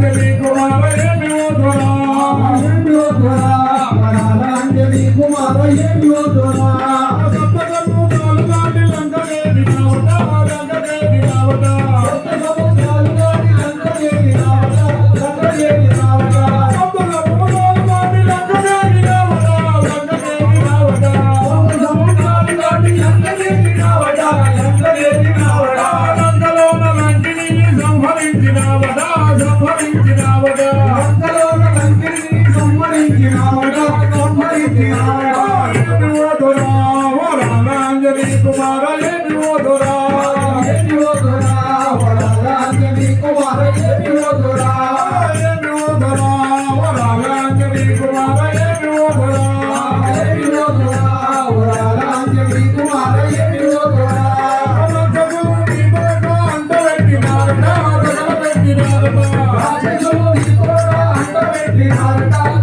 ಶ್ರೀ ಕುಮಾರ సంహరించినావగా కుమారా Bye.